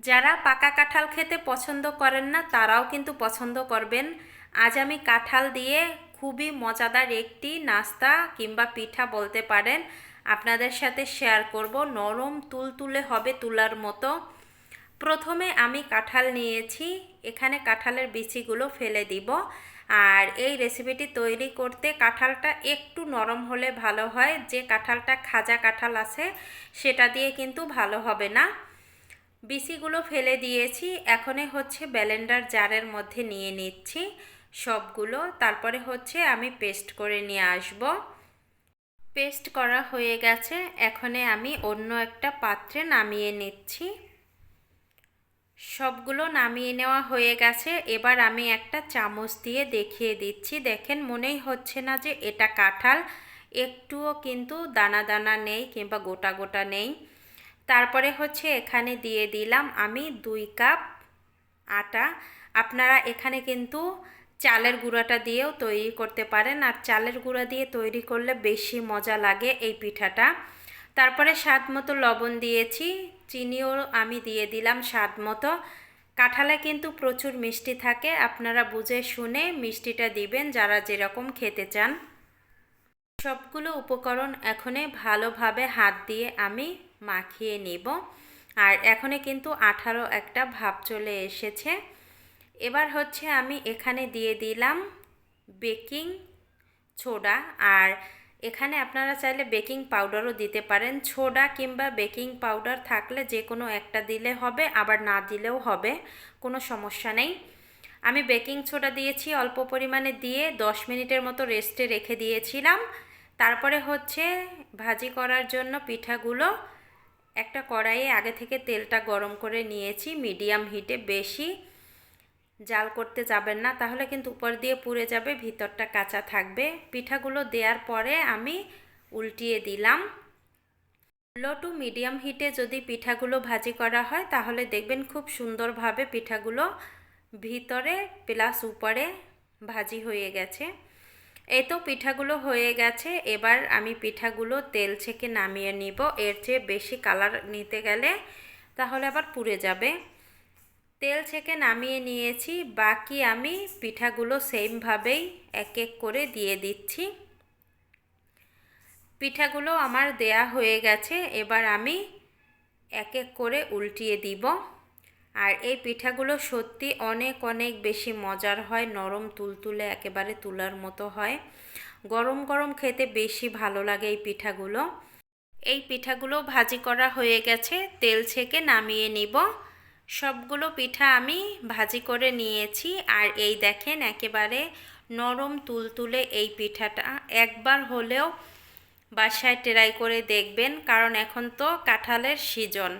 যারা পাকা কাঁঠাল খেতে পছন্দ করেন না, তারাও কিন্তু পছন্দ করবেন। আজ আমি কাঁঠাল দিয়ে খুবই মজাদার একটি নাস্তা কিংবা পিঠা বলতে পারেন। আপনাদের সাথে শেয়ার করব। নরম তুলতুলে হবে তুলার মতো। প্রথমে আমি কাঁঠাল নিয়েছি। এখানে কাঁঠালের বিচিগুলো ফেলে দিব। আর এই রেসিপিটি তৈরি করতে কাঁঠালটা একটু নরম হলে ভালো হয়। যে কাঁঠালটা খাজা কাঁঠাল আছে, সেটা দিয়ে কিন্তু ভালো হবে না। বিচিগুলো ফেলে দিয়েছি, এখনই হচ্ছে ব্যালেন্ডার জারের মধ্যে নিয়ে নিচ্ছি সবগুলো। তারপরে হচ্ছে আমি পেস্ট করে নিয়ে আসব। পেস্ট করা হয়ে গেছে এখনে আমি অন্য একটা পাত্রে নামিয়ে নিচ্ছি। সবগুলো নামিয়ে নেওয়া হয়ে গেছে, এবার আমি একটা চামচ দিয়ে দেখিয়ে দিচ্ছি। দেখেন, মনেই হচ্ছে না যে এটা কাঁঠাল, একটুও কিন্তু দানা দানা নেই কিংবা গোটা গোটা নেই। তারপরে হচ্ছে এখানে দিয়ে দিলাম আমি দুই কাপ আটা। আপনারা এখানে কিন্তু চালের গুঁড়াটা দিয়েও তৈরি করতে পারেন আর চালের গুঁড়া দিয়ে তৈরি করলে বেশি মজা লাগে এই পিঠাটা। তারপরে স্বাদ মতো লবণ দিয়েছি, চিনিও আমি দিয়ে দিলাম স্বাদ মতো। কাঁঠালে কিন্তু প্রচুর মিষ্টি থাকে, আপনারা বুঝে শুনে মিষ্টিটা দিবেন যারা যেরকম খেতে চান। সবগুলো উপকরণ এখনে ভালোভাবে হাত দিয়ে আমি মাখিয়ে নিব। আর এখনে কিন্তু আঠারো একটা ভাব চলে এসেছে। এবার হচ্ছে আমি এখানে দিয়ে দিলাম বেকিং ছোডা। আর এখানে আপনারা চাইলে বেকিং পাউডারও দিতে পারেন। ছোডা কিংবা বেকিং পাউডার থাকলে যে কোনো একটা দিলে হবে, আবার না দিলেও হবে, কোনো সমস্যা নেই। আমি বেকিং ছোডা দিয়েছি, অল্প পরিমাণে দিয়ে দশ মিনিটের মতো রেস্টে রেখে দিয়েছিলাম। তারপরে হচ্ছে ভাজি করার জন্য পিঠাগুলো একটা কড়াইয়ে আগে থেকে তেলটা গরম করে নিয়েছি, মিডিয়াম হিটে বেশি জাল করতে যাবেন না, তাহলে কিন্তু উপর দিয়ে পুড়ে যাবে, ভিতরটা কাঁচা থাকবে। পিঠাগুলো দেওয়ার পরে আমি উল্টিয়ে দিলাম। লো টু মিডিয়াম হিটে যদি পিঠাগুলো ভাজি করা হয়, তাহলে দেখবেন খুব সুন্দরভাবে পিঠাগুলো ভিতরে প্লাস উপরে ভাজি হয়ে গেছে। এই তো পিঠাগুলো হয়ে গেছে, এবার আমি পিঠাগুলো তেল ছেঁকে নামিয়ে নিব। এর চেয়ে বেশি কালার নিতে গেলে তাহলে আবার পুড়ে যাবে। তেল ছেঁকে নামিয়ে নিয়েছি, বাকি আমি পিঠাগুলো সেমভাবেই এক এক করে দিয়ে দিচ্ছি। পিঠাগুলো আমার দেয়া হয়ে গেছে, এবার আমি এক এক করে উল্টিয়ে দিব। আর এই পিঠাগুলো সত্যি অনেক অনেক বেশি মজার হয়, নরম তুলতুলে একেবারে তুলার মতো হয়। গরম গরম খেতে বেশি ভালো লাগে এই পিঠাগুলো। এই পিঠাগুলো ভাজি করা হয়ে গেছে, তেল ছেঁকে নামিয়ে নিব। সবগুলো পিঠা আমি ভাজি করে নিয়েছি আর এই দেখেন একেবারে নরম তুলতুলে এই পিঠাটা। একবার হলেও বাসায় ট্রাই করে দেখবেন, কারণ এখন তো কাঁঠালের সিজন।